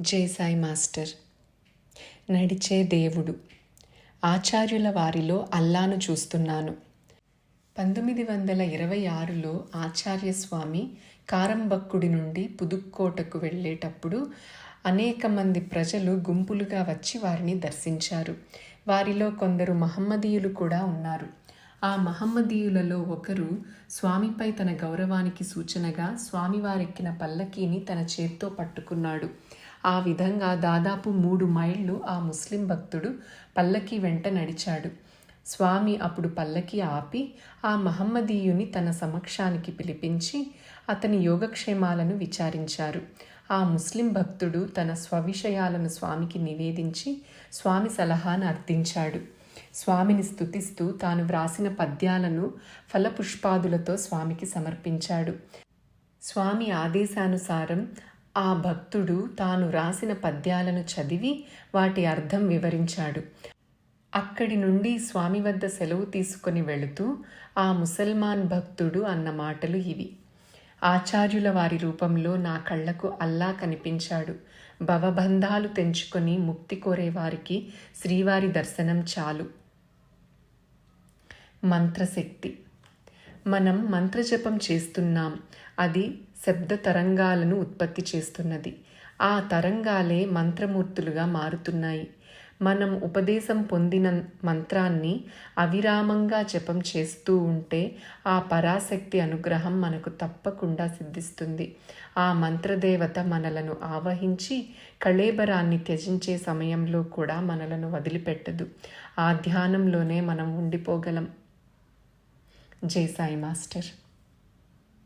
జై సాయి మాస్టర్. నడిచే దేవుడు. ఆచార్యుల వారిలో అల్లాను చూస్తున్నాను. పంతొమ్మిది వందల ఇరవై ఆరులో ఆచార్య స్వామి కారంబక్కుడి నుండి పుదుక్కోటకు వెళ్ళేటప్పుడు అనేక మంది ప్రజలు గుంపులుగా వచ్చి వారిని దర్శించారు. వారిలో కొందరు మహమ్మదీయులు కూడా ఉన్నారు. ఆ మహమ్మదీయులలో ఒకరు స్వామిపై తన గౌరవానికి సూచనగా స్వామివారెక్కిన పల్లకీని తన చేత్తో పట్టుకున్నాడు. ఆ విధంగా దాదాపు మూడు మైళ్ళు ఆ ముస్లిం భక్తుడు పల్లకి వెంట నడిచాడు. స్వామి అప్పుడు పల్లకి ఆపి ఆ మహమ్మదీయుని తన సమక్షానికి పిలిపించి అతని యోగక్షేమాలను విచారించారు. ఆ ముస్లిం భక్తుడు తన స్వవిషయాలను స్వామికి నివేదించి స్వామి సలహాను అర్థించాడు. స్వామిని స్థుతిస్తూ తాను వ్రాసిన పద్యాలను ఫలపుష్పాదులతో స్వామికి సమర్పించాడు. స్వామి ఆదేశానుసారం ఆ భక్తుడు తాను రాసిన పద్యాలను చదివి వాటి అర్థం వివరించాడు. అక్కడి నుండి స్వామి వద్ద సెలవు తీసుకొని వెళుతూ ఆ ముసల్మాన్ భక్తుడు అన్న మాటలు ఇవి. ఆచార్యుల వారి రూపంలో నా కళ్ళకు అల్లా కనిపించాడు. భవబంధాలు తెంచుకొని ముక్తి కోరే వారికి శ్రీవారి దర్శనం చాలు. మంత్రశక్తి. మనం మంత్రజపం చేస్తున్నాం. అది శబ్ద తరంగాలను ఉత్పత్తి చేస్తున్నది. ఆ తరంగాలే మంత్రమూర్తులుగా మారుతున్నాయి. మనం ఉపదేశం పొందిన మంత్రాన్ని అవిరామంగా జపం చేస్తూ ఉంటే ఆ పరాశక్తి అనుగ్రహం మనకు తప్పకుండా సిద్ధిస్తుంది. ఆ మంత్రదేవత మనలను ఆవహించి కళేబరాన్ని త్యజించే సమయంలో కూడా మనలను వదిలిపెట్టదు. ఆ ధ్యానంలోనే మనం ఉండిపోగలం. జై సాయి మాస్టర్.